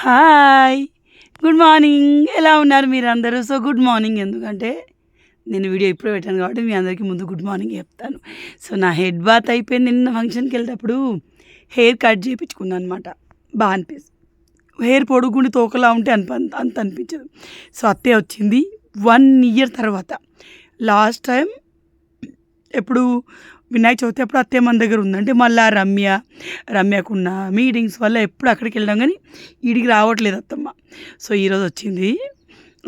Hi. Good morning. ఎలా ఉన్నారు మీరు అందరూ సో గుడ్ మార్నింగ్ ఎందుకంటే నేను వీడియో ఇప్పుడే పెట్టాను కాబట్టి మీ అందరికీ ముందు గుడ్ మార్నింగ్ చెప్తాను. సో నా హెడ్ బాత్ అయిపోయింది నిన్న ఫంక్షన్కి వెళ్ళేటప్పుడు. హెయిర్ కట్ చేయించుకున్నాను అనమాట బాగా అనిపిస్తుంది హెయిర్ పొడుగుండి తోకలా ఉంటే అనిప అంత అనిపించదు. సో అత్తే వచ్చింది. వన్ ఇయర్ తర్వాత. లాస్ట్ టైం ఎప్పుడు వినాయక చవితి అప్పుడు అత్తయ్య మన దగ్గర ఉందంటే మళ్ళీ రమ్య రమ్యకున్న మీటింగ్స్ వల్ల ఎప్పుడు అక్కడికి వెళ్ళాం కానీ ఈడికి రావట్లేదు అత్తమ్మ. సో ఈరోజు వచ్చింది.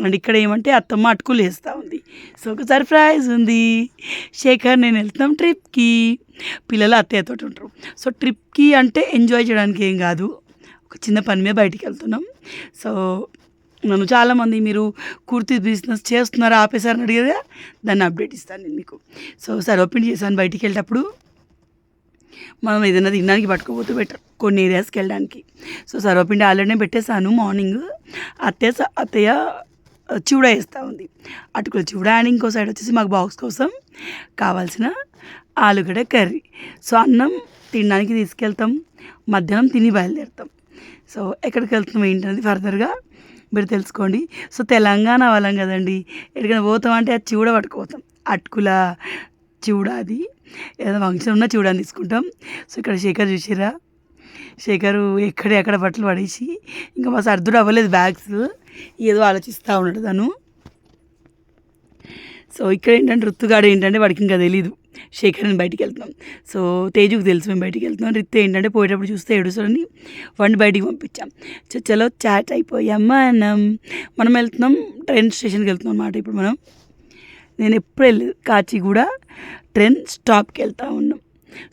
అండ్ ఇక్కడ ఏమంటే అత్తమ్మ అటుకులు వేస్తూ ఉంది. సో ఒక సర్ప్రైజ్ ఉంది. శేఖర్ నేను వెళ్తున్నాం ట్రిప్కి పిల్లలు అత్తయ్యతో ఉంటారు. సో ట్రిప్కి అంటే ఎంజాయ్ చేయడానికి ఏం కాదు. ఒక చిన్న పని మీద బయటికి వెళ్తున్నాం. సో నన్ను చాలామంది మీరు కుర్తీ బిజినెస్ చేస్తున్నారా ఆపేశారని అడిగేదా దాన్ని అప్డేట్ ఇస్తాను నేను మీకు. సో సరే ఓపెన్ చేశాను బయటికి వెళ్ళేటప్పుడు. మనం ఏదైనా తినడానికి పట్టుకోపోతే బెటర్ కొన్ని ఏరియాస్కి వెళ్ళడానికి. సో సర్వపిండి ఆల్రెడీ పెట్టేశాను మార్నింగ్. అత్తయ్య స- అత్తయ్య చివడ వేస్తూ ఉంది. అటుకుల చివడ అండ్ ఇంకో సైడ్ వచ్చేసి మాకు బాక్స్ కోసం కావాల్సిన ఆలుగడ్డ కర్రీ. సో అన్నం తినడానికి తీసుకెళ్తాం మధ్యాహ్నం తిని బయలుదేరుతాం. సో ఎక్కడికి వెళ్తున్నాం ఏంటనేది ఫర్దర్గా మీరు తెలుసుకోండి. సో తెలంగాణ వాళ్ళం కదండి. ఎక్కడికైనా పోతాం అంటే అది చూడ పట్టుకుపోతాం. అటుకుల చూడ అది. ఏదైనా ఫంక్షన్ ఉన్నా చూడని తీసుకుంటాం. సో ఇక్కడ శేఖర్ చూసిరా శేఖరు ఎక్కడ ఎక్కడ బట్టలు పడేసి ఇంకా మా సర్దుడు అవ్వలేదు బ్యాగ్స్. ఏదో ఆలోచిస్తూ ఉన్నాడు తను. సో ఇక్కడ ఏంటంటే రుత్తుగాడు ఏంటంటే వాడికి ఇంకా తెలియదు శేఖర్ అని బయటికి వెళ్తున్నాం సో తేజుకు తెలుసు మేము బయటికి వెళ్తున్నాం రిత్తు ఏంటంటే పోయేటప్పుడు చూస్తే ఏడుసని వాడిని బయటికి పంపించాం. చలో చాట్ అయిపోయాం మనం. మనం వెళ్తున్నాం ట్రైన్ స్టేషన్కి వెళ్తున్నాం అన్నమాట ఇప్పుడు మనం. నేను ఎప్పుడు వెళ్ళి కాచిగూడ ట్రైన్ స్టాప్కి వెళ్తూ ఉన్నాం.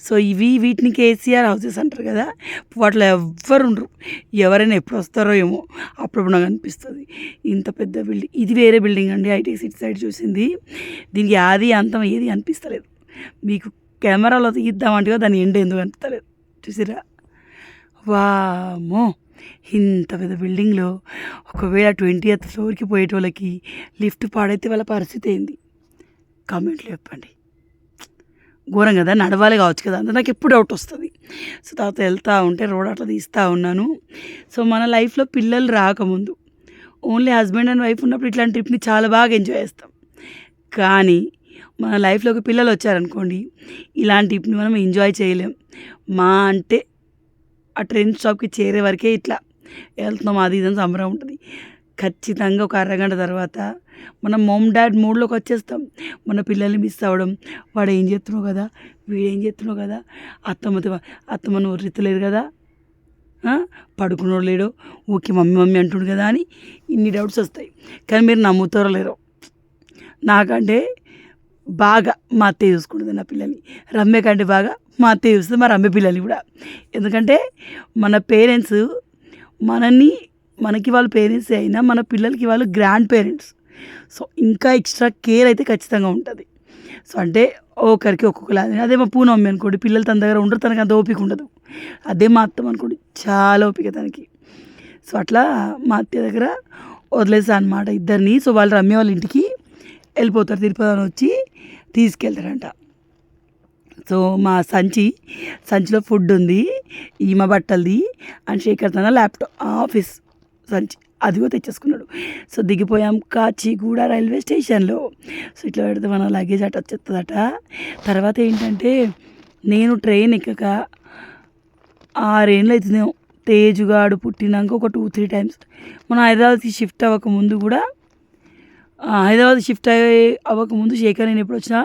సో ఇవి వీటిని కేసీఆర్ హౌసెస్ అంటారు కదా వాటిలో ఎవ్వరు ఉండరు. ఎవరైనా ఎప్పుడు వస్తారో ఏమో అప్పుడు నాకు అనిపిస్తుంది. ఇంత పెద్ద బిల్డింగ్ ఇది వేరే బిల్డింగ్ అండి ఐటీ సిటీ సైడ్ చూసింది. దీనికి ఆది అంతం ఏది అనిపిస్తలేదు. మీకు కెమెరాలో తీద్దామంటే దాని ఎండ్ ఎందుకు అనిపిస్తలేదు. చూసిరా? వామో ఇంత పెద్ద బిల్డింగ్లో ఒకవేళ ట్వంటీ ఎత్ ఫ్లోర్కి పోయేటోళ్ళకి లిఫ్ట్ పాడైతే వాళ్ళ పరిస్థితి ఏంది? కామెంట్లో చెప్పండి. ఘోరం కదా నడవాలి కావచ్చు కదా అంటే నాకు ఎప్పుడు డౌట్ వస్తుంది. సో తర్వాత వెళ్తూ ఉంటే రోడ్ అట్లా తీస్తూ ఉన్నాను. సో మన లైఫ్లో పిల్లలు రాకముందు ఓన్లీ హస్బెండ్ అండ్ వైఫ్ ఉన్నప్పుడు ఇట్లాంటి ట్రిప్ని చాలా బాగా ఎంజాయ్ చేస్తాం. కానీ మన లైఫ్లోకి పిల్లలు వచ్చారనుకోండి ఇలాంటి ట్రిప్ని మనం ఎంజాయ్ చేయలేం. మా అంటే ఆ ట్రైన్ స్టాప్కి చేరే వరకే ఇట్లా వెళ్తున్నాం అది ఇదని సంబరం ఉంటుంది. ఖచ్చితంగా ఒక అరగంట తర్వాత మనం మోమ్ డాడ్ మూడ్లోకి వచ్చేస్తాం. మన పిల్లల్ని మిస్ అవ్వడం. వాడు ఏం చేస్తున్నావు కదా? వీడేం చేస్తున్నావు కదా? అత్తమ్మతో అత్తమ్మ నువ్వు రిత్తలేదు కదా? పడుకున్నోడు లేడు. ఓకే మమ్మీ మమ్మీ అంటుడు కదా అని ఇన్ని డౌట్స్ వస్తాయి. కానీ మీరు నమ్ముతారో లేరు? నాకంటే బాగా మా అత్తయ్య చూసుకుంటుంది నా పిల్లల్ని. రమ్య కంటే బాగా మా అత్తయ్య చూస్తుంది మా రమ్య పిల్లల్ని కూడా. ఎందుకంటే మన పేరెంట్స్ మనల్ని మనకి వాళ్ళ పేరెంట్స్ అయినా మన పిల్లలకి వాళ్ళు గ్రాండ్ పేరెంట్స్. సో ఇంకా ఎక్స్ట్రా కేర్ అయితే ఖచ్చితంగా ఉంటుంది. సో అంటే ఒకరికి ఒక్కొక్కలా. అదే మా పూనమ్మి అనుకోండి పిల్లలు తన దగ్గర ఉండరు తనకి అంత ఓపిక ఉండదు. అదే మా అత్తమ్మ అనుకోండి చాలా ఓపిక తనకి. సో అట్లా మా అత్తయ్య దగ్గర వదిలేసా అనమాట ఇద్దరిని. సో వాళ్ళు రమ్య వాళ్ళ ఇంటికి వెళ్ళిపోతారు తిరుపతి అని వచ్చి తీసుకెళ్తారంట. సో మా సంచి సంచిలో ఫుడ్ ఉంది ఈమ బట్టలది అండ్ శేఖర్ తన ల్యాప్టాప్ ఆఫీస్. సంచి అది కూడా తెచ్చేసుకున్నాడు. సో దిగిపోయాం కాచిగూడ రైల్వే స్టేషన్లో. సో ఇట్లా పెడితే మన లగేజ్ అట వచ్చేస్తుందట తర్వాత ఏంటంటే నేను ట్రైన్ ఎక్కక ఆరేళ్ళు అవుతుందేమో తేజుగాడు పుట్టినాక ఒక టూ త్రీ టైమ్స్. మన హైదరాబాద్కి షిఫ్ట్ అవ్వక ముందు కూడా హైదరాబాద్ షిఫ్ట్ అయ్యే అవ్వకముందు శేఖర్ నేను ఎప్పుడు వచ్చినా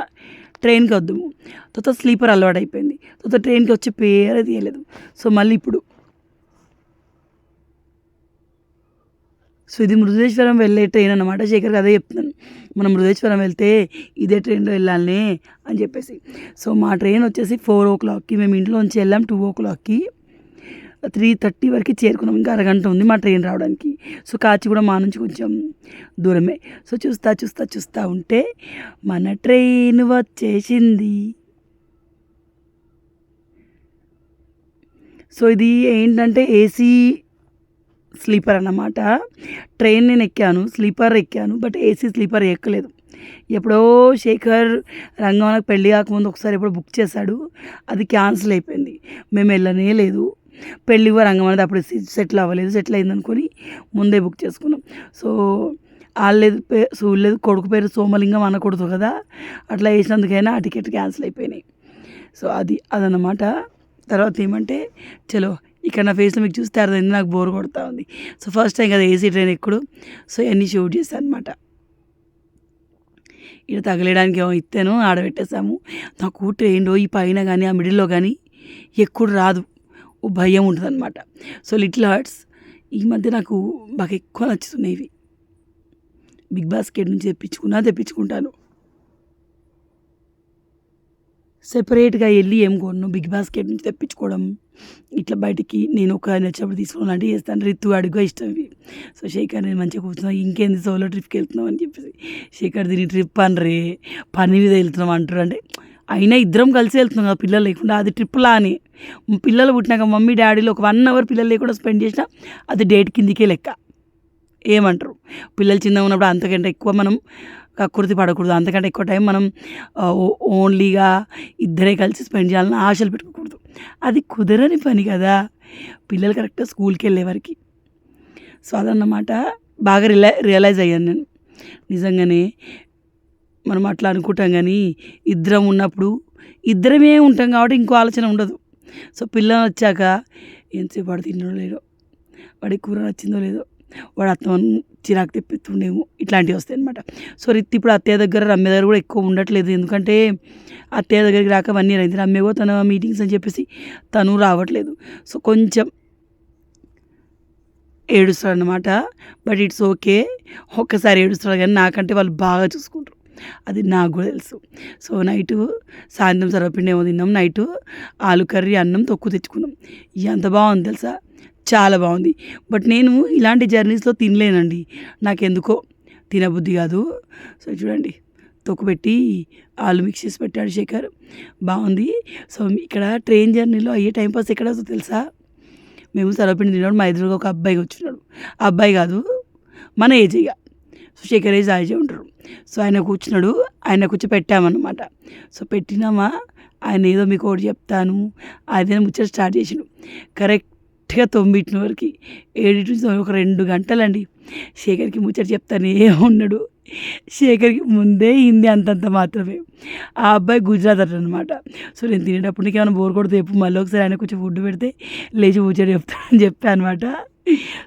ట్రైన్కి వద్దాము. తర్వాత స్లీపర్ అలవాటు అయిపోయింది తర్వాత ట్రైన్కి వచ్చే పేరే తీయలేదు. సో మళ్ళీ ఇప్పుడు సో ఇది మృదేశ్వరం వెళ్ళే ట్రైన్ అనమాట శేఖర్ అదే చెప్తున్నాను. మనం మృదేశ్వరం వెళ్తే ఇదే ట్రైన్లో వెళ్ళాలి అని చెప్పేసి. సో మా ట్రైన్ వచ్చేసి ఫోర్ ఓ క్లాక్కి మేము ఇంట్లో నుంచి వెళ్ళాం టూ ఓ క్లాక్కి త్రీ థర్టీ వరకు చేరుకున్నాం. ఇంకా అరగంట ఉంది మా ట్రైన్ రావడానికి. సో కాచి కూడా మా నుంచి కొంచెం దూరమే. సో చూస్తా చూస్తా చూస్తా ఉంటే మన ట్రైన్ వచ్చేసింది. సో ఇది ఏంటంటే ఏసీ స్లీపర్ అన్నమాట. ట్రైన్ నేను ఎక్కాను స్లీపర్ ఎక్కాను బట్ ఏసీ స్లీపర్ ఎక్కలేదు. ఎప్పుడో శేఖర్ రంగంలోకి పెళ్ళి కాకముందు ఒకసారి ఎప్పుడో బుక్ చేశాడు అది క్యాన్సిల్ అయిపోయింది. మేము వెళ్ళనే లేదు. పెళ్ళి రంగం అనేది అప్పుడు సెటిల్ అవ్వలేదు సెటిల్ అయింది అనుకొని ముందే బుక్ చేసుకున్నాం. సో వాళ్ళేది పే సూళ్ళేది కొడుకు పేరు సోమలింగం అనకూడదు కదా అట్లా వేసినందుకైనా ఆ టికెట్ క్యాన్సిల్ అయిపోయినాయి. సో అది అదనమాట తర్వాత ఏమంటే చలో ఇక్కడ నా ఫేస్లో మీకు చూస్తే అర్థమైంది నాకు బోర్ కొడతా ఉంది. సో ఫస్ట్ టైం కదా ఏసీ ట్రైన్ ఎక్కుడు. సో ఇవన్నీ షూట్ చేశాను అనమాట ఇక్కడ తగలేయడానికి ఏమో ఇస్తాను ఆడబెట్టేసాము నాకు ట్రైన్లో ఈ పైన కానీ ఆ మిడిల్లో కానీ ఎక్కుడు రాదు. ఓ భయం ఉంటుంది అనమాట సో లిటిల్ హార్ట్స్ ఈ మధ్య నాకు బాగా ఎక్కువ నచ్చుతున్నాయి ఇవి. బిగ్ బాస్కెట్ నుంచి తెప్పించుకున్నా తెప్పించుకుంటాను. సెపరేట్గా వెళ్ళి ఏం కొన్ను? బిగ్ బాస్కెట్ నుంచి తెప్పించుకోవడం. ఇట్లా బయటికి నేను ఒక నచ్చినప్పుడు తీసుకోవాలంటే చేస్తాను. రిత్తు అడుగు ఇష్టం ఇవి. సో శేఖర్ నేను మంచిగా కూర్చున్నాను ఇంకేంది సోలో ట్రిప్కి వెళ్తున్నాం అని చెప్పేసి. శేఖర్ దీని ట్రిప్ అనరే. పని మీద వెళ్తున్నాం అంటారు. అంటే అయినా ఇద్దరం కలిసి వెళ్తున్నాం కదా పిల్లలు లేకుండా. అది ట్రిప్ లానే. పిల్లలు పుట్టినాక మమ్మీ డాడీలో ఒక వన్ అవర్ పిల్లలు లేకుండా స్పెండ్ చేసినా అది డేట్ కిందికే లెక్క. ఏమంటారు? పిల్లలు చిన్నగా ఉన్నప్పుడు అంతకంటే ఎక్కువ మనం కక్కుర్తి పడకూడదు. అంతకంటే ఎక్కువ టైం మనం ఓన్లీగా ఇద్దరే కలిసి స్పెండ్ చేయాలని ఆశలు పెట్టుకోకూడదు. అది కుదరని పని కదా. పిల్లలు కరెక్ట్గా స్కూల్కి వెళ్ళే సో అదన్నమాట బాగా రిలై రియలైజ్ అయ్యాను నేను. నిజంగానే మనం అట్లా అనుకుంటాం కానీ ఇద్దరం ఉన్నప్పుడు ఇద్దరమే ఉంటాం కాబట్టి ఇంకో ఆలోచన ఉండదు. సో పిల్లలు వచ్చాక ఎంతసేపు వాడు తినడం లేదో వాడి కూర నచ్చిందో లేదో వాడు అత్తం చిరాకు తెప్పిస్తుండేమో ఇట్లాంటివి వస్తాయి అనమాట సో రిత్ ఇప్పుడు అత్తయ్య దగ్గర రమ్య దగ్గర కూడా ఎక్కువ ఉండట్లేదు. ఎందుకంటే అత్తయ్య దగ్గరికి రాక వన్ ఇయర్ అయింది. రమ్య కూడా తన మీటింగ్స్ అని చెప్పేసి తను రావట్లేదు. సో కొంచెం ఏడుస్తాడు అనమాట బట్ ఇట్స్ ఓకే ఒక్కసారి ఏడుస్తాడు కానీ నాకంటే వాళ్ళు బాగా చూసుకుంటారు. అది నాకు కూడా తెలుసు. సో నైటు సాయంత్రం సర్వపిండి ఏమో తిన్నాం. నైటు ఆలు కర్రీ అన్నం తొక్కు తెచ్చుకున్నాం. ఎంత బాగుంది తెలుసా? చాలా బాగుంది. బట్ నేను ఇలాంటి జర్నీస్లో తినలేనండి. నాకెందుకో తినబుద్ధి కాదు. సో చూడండి. తొక్కు పెట్టి ఆలు మిక్స్ చేసి పెట్టాడు శేఖర్. బాగుంది. సో ఇక్కడ ట్రైన్ జర్నీలో అయ్యే టైంపాస్ ఎక్కడ తెలుసా? మేము సర్వపిండి తిన్నాడు మా ఎదురుగా ఒక అబ్బాయి వచ్చినాడు ఆ అబ్బాయి కాదు మన ఏజ్ ఇక సో శేఖర్ ఏజ్ ఆజే ఉంటాడు సో ఆయన కూర్చున్నాడు. ఆయన కూర్చో పెట్టామన్నమాట. సో పెట్టినామా? ఆయన ఏదో మీకు ఒకటి చెప్తాను. అదే ముచ్చట స్టార్ట్ చేసిండు. కరెక్ట్గా తొమ్మిటిన వరకు ఏడింటి నుంచి ఒక రెండు గంటలండి. శేఖర్కి ముచ్చట చెప్తానే ఉన్నాడు. శేఖర్కి ముందే హిందీ అంతంత మాత్రమే. ఆ అబ్బాయి గుజరాత్ అట అనమాట సో నేను తినేటప్పుడు నీకు ఏమైనా బోర్ కొడితే చెప్పు మళ్ళీ ఒకసారి ఆయన కొంచెం ఫుడ్ పెడితే లేచి ముచ్చట చెప్తానని చెప్పాను అనమాట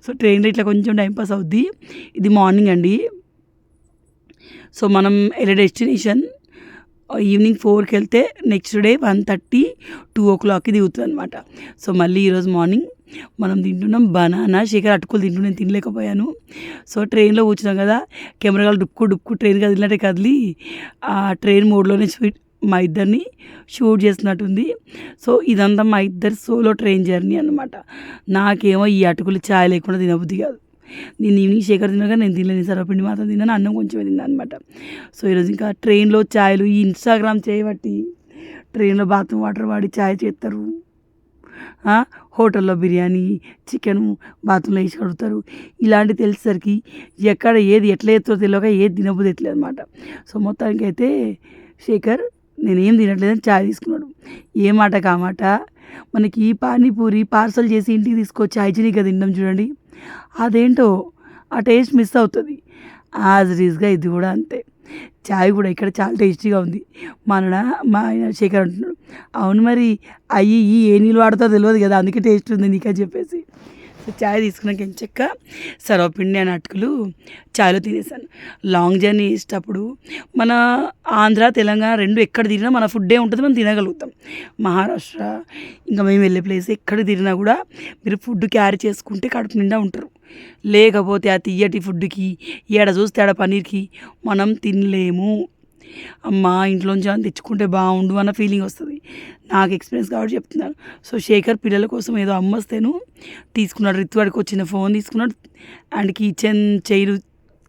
సో ట్రైన్లో ఇట్లా కొంచెం టైంపాస్ అవుద్ది. ఇది మార్నింగ్ అండి. సో మనం వెళ్ళే డెస్టినేషన్ ఈవినింగ్ ఫోర్కి వెళ్తే next day one thirty two ఓ క్లాక్కి దిగుతుంది అనమాట సో మళ్ళీ ఈరోజు మార్నింగ్ మనం తింటున్నాం బనానా శేఖర్ అటుకులు తింటూ నేను తినలేకపోయాను. సో ట్రైన్లో కూర్చున్నాం కదా కెమెరాలు డుక్కు డుక్కు ట్రైన్ కదిలినట్టే కదిలి ఆ ట్రైన్ మోడ్లోనే స్వీట్ మా ఇద్దరిని షూట్ చేసినట్టుంది సో ఇదంతా మా ఇద్దరు సోలో ట్రైన్ జర్నీ అనమాట నాకేమో ఈ అటుకులు ఛాయ్ లేకుండా తినబుద్ధి కాదు. నేను ఈవినింగ్ శేఖర్ తినగా నేను తినలేని సర్వపిండి మాత్రం తిన్నాను అన్నం కొంచెం తిన్నాను అనమాట సో ఈరోజు ఇంకా ట్రైన్లో ఛాయ్లు ఈ ఇన్స్టాగ్రామ్ చేయబట్టి ట్రైన్లో బాత్రూమ్ వాటర్ వాడి ఛాయ్ చేస్తారు. హోటల్లో బిర్యానీ చికెను బాత్రూంలో వేసి కడుగుతారు. ఇలాంటివి తెలిసేసరికి ఎక్కడ ఏది ఎట్లా ఎత్తో తెలియక ఏది తినబుద్ధి ఎట్లేదు అనమాట సో మొత్తానికి అయితే శేఖర్ నేనేం తినట్లేదని చాయ్ తీసుకున్నాడు. ఏ మాట కామాట మనకి పానీపూరి పార్సల్ చేసి ఇంటికి తీసుకొచ్చి హైజీనిక్గా తినడం చూడండి. అదేంటో ఆ టేస్ట్ మిస్ అవుతుంది. యాజ్ రీజ్గా ఇది కూడా అంతే. చాయ్ కూడా ఇక్కడ చాలా టేస్టీగా ఉంది. మా నాన్న మా ఆయన శేఖర్ అంటున్నాడు. అవును మరి అయ్యి ఈ ఏ నీళ్ళు వాడతారో తెలియదు కదా అందుకే టేస్ట్ ఉంది నీకని చెప్పేసి. సో చాయ్ తీసుకున్నాక ఎంచక్క సర్వపిండి అని అటుకులు చాయ్లో తినేసాను. లాంగ్ జర్నీ చేసేటప్పుడు మన ఆంధ్ర తెలంగాణ రెండు ఎక్కడ తిరిగినా మన ఫుడ్డే ఉంటుంది మనం తినగలుగుతాం. మహారాష్ట్ర ఇంకా మేము వెళ్ళే ప్లేస్ ఎక్కడ తిరిగినా కూడా మీరు ఫుడ్ క్యారీ చేసుకుంటే కడుపు నిండా ఉంటారు. లేకపోతే ఆ తియ్యటి ఫుడ్కి ఏడ చూస్తే ఆడ పన్నీర్కి మనం తినలేము. అమ్మా ఇంట్లోంచి అని తెచ్చుకుంటే బాగుండు అన్న ఫీలింగ్ వస్తుంది. నాకు ఎక్స్పీరియన్స్ కాబట్టి చెప్తున్నాను సో శేఖర్ పిల్లల కోసం ఏదో అమ్మస్తేను తీసుకున్నాడు. రిత్వాడికి వచ్చిన ఫోన్ తీసుకున్నాడు. And kitchen chair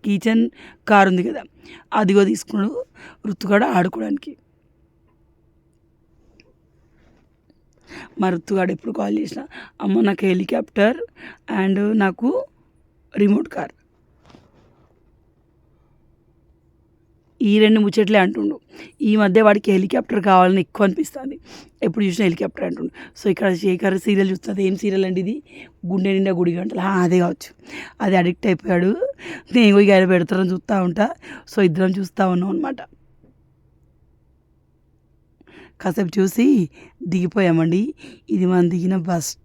kitchen car ఉంది కదా అదిగో తీసుకున్నాడు రుతుగాడ ఆడుకోవడానికి. మా రుతుగాడు ఎప్పుడు కాల్ చేసిన అమ్మ నాకు హెలికాప్టర్ అండ్ నాకు రిమోట్ కార్ ఈ రెండు ముచ్చట్లే అంటుండు. ఈ మధ్య వాడికి హెలికాప్టర్ కావాలని ఎక్కువ అనిపిస్తుంది. ఎప్పుడు చూసినా హెలికాప్టర్ అంటుండు. సో ఇక్కడ శేఖర్ సీరియల్ చూస్తుంది ఏం సీరియల్ అండి ఇది? గుండె నిండా గుడి గంటలు? అదే కావచ్చు. అది అడిక్ట్ అయిపోయాడు. నేను ఇక ఆయన పెడతారని చూస్తూ ఉంటా. సో ఇద్దరం చూస్తూ ఉన్నాం అనమాట కాసేపు చూసి దిగిపోయామండి. ఇది మనం దిగిన bus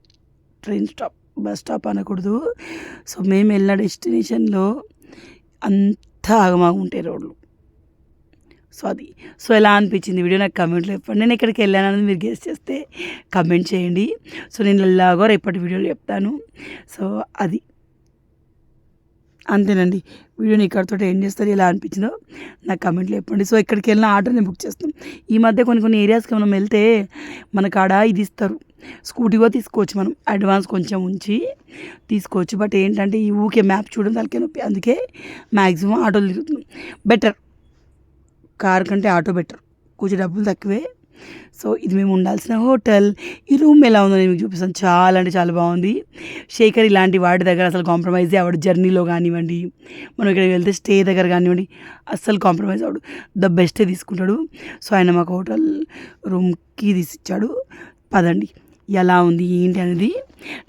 train stop bus stop అనకూడదు. సో మేము వెళ్ళిన డెస్టినేషన్లో అంతా ఆగమాగుంటాయి రోడ్లు. సో అది సో ఎలా అనిపించింది వీడియో నాకు కమెంట్లో చెప్పండి. నేను ఎక్కడికి వెళ్ళాను అనేది మీరు గెస్ట్ చేస్తే కమెంట్ చేయండి. సో నేను ఎలాగో రేపటి వీడియోలో చెప్తాను. సో అది. అంతేనండి. వీడియోని ఇక్కడితో ఏం చేస్తారు ఎలా అనిపించిందో నాకు కమెంట్లో చెప్పండి. సో ఎక్కడికి వెళ్ళిన ఆర్డర్ని బుక్ చేస్తాం ఈ మధ్య కొన్ని కొన్ని ఏరియాస్కి మనం వెళ్తే మనకాడ ఇది ఇస్తారు. స్కూటీ కూడా తీసుకోవచ్చు మనం. అడ్వాన్స్ కొంచెం ఉంచి తీసుకోవచ్చు. బట్ ఏంటంటే ఈ ఊకే మ్యాప్ చూడడం తలకే నొప్పి. అందుకే మ్యాక్సిమం ఆటోలు తిరుగుతున్నాం. బెటర్ కార్ కంటే ఆటో బెటర్. కొంచెం డబ్బులు తక్కువే. సో ఇది మేము ఉండాల్సిన హోటల్. ఈ రూమ్ ఎలా ఉందో నేను మీకు చూపిస్తాను. చాలా అంటే చాలా బాగుంది. శేఖర్ ఇలాంటి వాటి దగ్గర అసలు కాంప్రమైజ్ అవడు జర్నీలో కానివ్వండి మనం ఇక్కడ వెళ్తే స్టే దగ్గర కానివ్వండి అస్సలు కాంప్రమైజ్ అవడు ద బెస్టే తీసుకుంటాడు. సో ఆయన మాకు హోటల్ రూమ్కి తీసిచ్చాడు. పదండి. ఎలా ఉంది? ఏంటి అనేది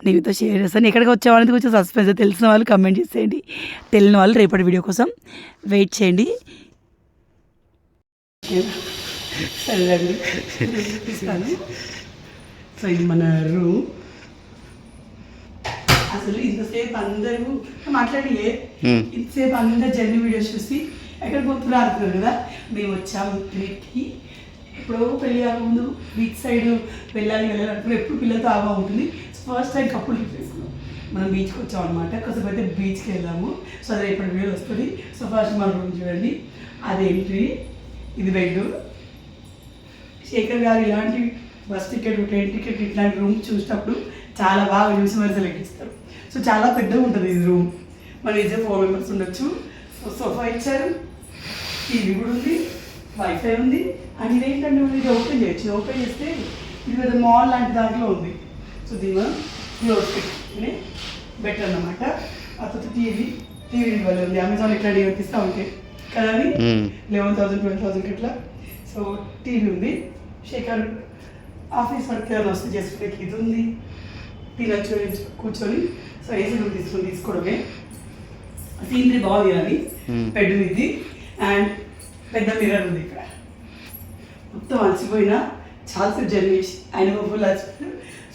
నీతో షేర్ చేస్తాను. ఎక్కడికి వచ్చామనేది కొంచెం సస్పెన్స్ తెలిసిన వాళ్ళు కమెంట్ చేసేయండి. తెలియని వాళ్ళు రేపటి వీడియో కోసం వెయిట్ చేయండి. సరేనండి సో ఇది మన రూమ్. అసలు ఇంతసేపు అందరూ మాట్లాడి మ్మ్. ఇంతసేపు అందరు జర్నీ వీడియోస్ చూసి ఎక్కడ పోతున్నారు ఆడుతున్నారు కదా? మేము వచ్చాము ట్రిప్కి ఎప్పుడో పెళ్ళి కాకముందు బీచ్ సైడ్ వెళ్ళాలి వెళ్ళాలి అనుకుని ఎప్పుడు పిల్లలతో ఆగా ఉంటుంది ఫస్ట్ టైం కప్పులు ట్రిప్ వేసుకున్నాం మనం బీచ్కి వచ్చాం అనమాట కాసేపు అయితే బీచ్కి వెళ్ళాము. సో అది రేపటి వీడియో వస్తుంది. సో ఫస్ట్ మన రూమ్ చూడండి. అదేంటి? ఇది బెడ్ శేఖర్ గారు ఇలాంటి బస్ టికెట్ ట్రైన్ టికెట్ ఇట్లాంటి రూమ్ చూసినప్పుడు చాలా బాగా చూసి మరి సెలెక్ట్ సో చాలా పెద్దగా ఉంటుంది ఇది రూమ్. మన ఇదే ఫోర్ మెంబర్స్ ఉండొచ్చు. సోఫా ఇచ్చారు. టీవీ కూడా ఉంది. వైఫై ఉంది. అండ్ ఇదేంటంటే ఏంటంటే మనం ఇది ఓపెన్ చేయొచ్చు. ఓపెన్ చేస్తే ఇది పెద్ద మాల్ లాంటి దాంట్లో ఉంది. సో దీని క్లోజ్ పెట్టుకుని బెటర్ అన్నమాట. ఆ తర్వాత టీవీ టీవీ వల్ల ఉంది అమెజాన్ ఇట్లా కనిపిస్తూ ఉంటాయి కదా. లెవెన్ థౌసండ్ ట్వెల్వ్ థౌసండ్ ఇట్లా. సో టీవీ ఉంది. శేఖర్ ఆఫీస్ వర్క్ ఏమైనా వస్తే చేసుకునే ఇది ఉంది. తినచ్చు కూర్చొని సో ఏసీ రూమ్ తీసుకొని తీసుకోవడమే. సీనరీ బాగుంది Hmm. బెడ్ ఇది అండ్ పెద్ద మిర్రర్ ఉంది ఇక్కడ. మొత్తం అలసిపోయినా చాలాసేపు జర్నీ చేసి ఆయన ఫుల్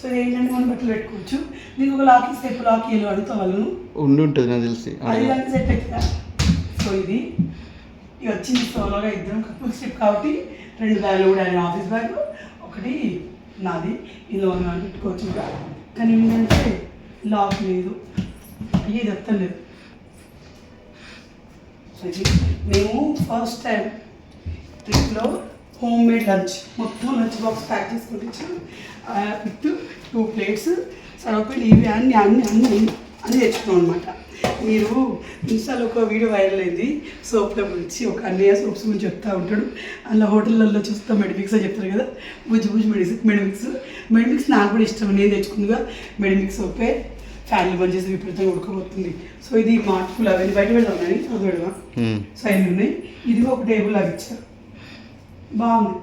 సో ఏంటంటే మనం బట్టలు పెట్టుకోవచ్చు. నీకు ఒక లాక్ ఎప్పుడు లాక్ అడుగుతా వాళ్ళను. ఉండి ఉంటుంది నాకు తెలిసి. అది దానికి సెట్ సో ఇది. ఇక వచ్చింది సోలోగా ఇద్దరం కపుల్ స్ట్రిప్ కాబట్టి రెండు బ్యాగులు కూడా ఆయన ఆఫీస్ బ్యాగ్ ఒకటి నాది. ఇందులో పెట్టుకోవచ్చు ఇంకా. కానీ ఏంటంటే లాక్ లేదు. అయ్యే ఇది లేదు. అది మేము ఫస్ట్ టైం ట్రిప్లో హోమ్ మేడ్ లంచ్ మొత్తం లంచ్ బాక్స్ ప్యాక్ చేసుకుని విత్ టూ ప్లేట్స్ సరిపోయి ఇవి అన్ని అన్ని అన్ని అన్ని తెచ్చుకున్నాం అనమాట మీరు ఇన్స్టాలో ఒక వీడియో వైరల్ అయింది. సోప్ల గురించి ఒక అన్నయ్య సోప్స్ గురించి చెప్తా ఉంటాడు. అలా హోటళ్ళల్లో చూస్తా మెడిమిక్స్ అని చెప్తారు కదా. బుజ్జి బుజ్జి మెడి మెడిమిక్స్. మెడిమిక్స్ నాకు కూడా ఇష్టం. నేను తెచ్చుకుందిగా మెడిమిక్స్ సోపే. ఫ్యాన్లు బంద్ చేసి విపరీతంగా ఉడకపోతుంది సో ఇది మార్పులు అవన్నీ బయట పెడదాం కానీ అది పెడదాం. సో అన్నీ ఉన్నాయి. ఇది ఒక టేబుల్ లాగా ఇచ్చారు బాగుంది.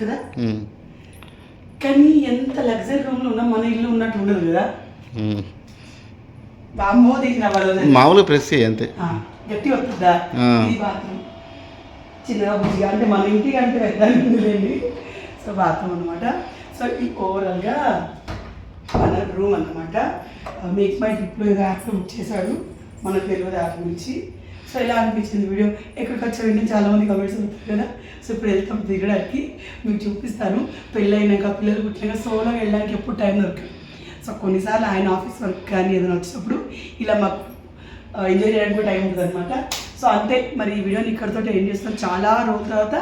కదా. కానీ ఎంత లగ్జరీ రూమ్లో ఉన్నా మన ఇల్లు ఉన్నట్టు ఉండదు కదా మ్మ్. బామ్మో దిగిన వాళ్ళ మామూలుగా ప్రెస్ చేయి అంతే. గట్టి వస్తుందా చిన్నగా బుజ్జిగా అంటే మన ఇంటికి అంటే పెద్ద ఉందిలేండి సో బాత్రూమ్ అనమాట సో ఈ ఓవరాల్గా మన రూమ్ అనమాట మేక్ మై ట్రిప్లో యాప్ బుక్ చేశాడు. మనకు తెలియదు యాప్ గురించి. సో ఎలా అనిపించింది వీడియో? ఎక్కడికి వచ్చామంటే చాలా మంది కమెంట్స్ అవుతారు కదా. సో ఇప్పుడు వెళ్తాం దిగడానికి మీకు చూపిస్తాను. పెళ్ళైనాక పిల్లలు పుట్టినాక సోలో వెళ్ళడానికి ఎప్పుడు టైం దొరకదు. సో కొన్నిసార్లు ఆయన ఆఫీస్ వర్క్ కానీ ఏదైనా వచ్చినప్పుడు ఇలా మాకు ఎంజాయ్ చేయడానికి టైం ఉంటుంది అనమాట సో అంతే మరి ఈ వీడియోని ఇక్కడితో ఎండ్ చేస్తాను. చాలా రోజుల తర్వాత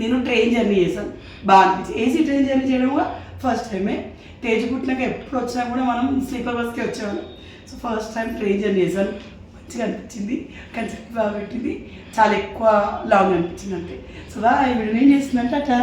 నేను ట్రైన్ జర్నీ చేశాను. బాగా అనిపించింది. ఏసీ ట్రైన్ జర్నీ చేయడం కూడా ఫస్ట్ టైమే తేజ్ పుట్టినాక ఎప్పుడు వచ్చినా కూడా మనం స్లీపర్ బస్కే వచ్చేవాళ్ళం. So first time train journey చేశాను. మంచిగా అనిపించింది. కన్సెప్ట్ బాగా పెట్టింది. చాలా ఎక్కువ లాంగ్ అనిపించింది అంతే. సో ఈ వీడియో ఏం చేస్తుందంటే అట్లా